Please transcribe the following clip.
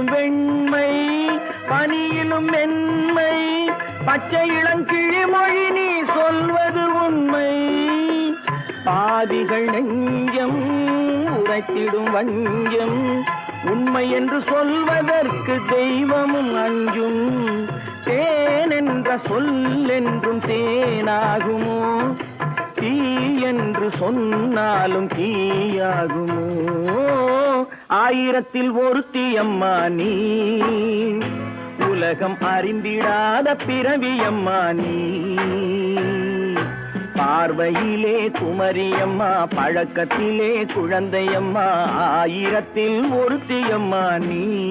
பாலிலும் வெண்மை பனியிலும் மென்மை பச்சை இளங்கிழிமொழி நீ சொல்வது உண்மை. பாதிகள் நெஞ்சம் உரைத்திடும் வஞ்சம் உண்மை என்று சொல்வதற்கு தெய்வமும் அஞ்சும். தேன் என்ற சொல் என்றும் தேனாகுமோ? தீ என்று சொன்னாலும் தீயாகுமோ? ஆயிரத்தில் ஒருத்தி அம்மா நீ. உலகம் அறிந்திடாத பிறவியம்மா நீ. பார்வையிலே குமரியம்மா பழக்கத்திலே குழந்தையம்மா ஆயிரத்தில் ஒருத்தியம்மா நீ.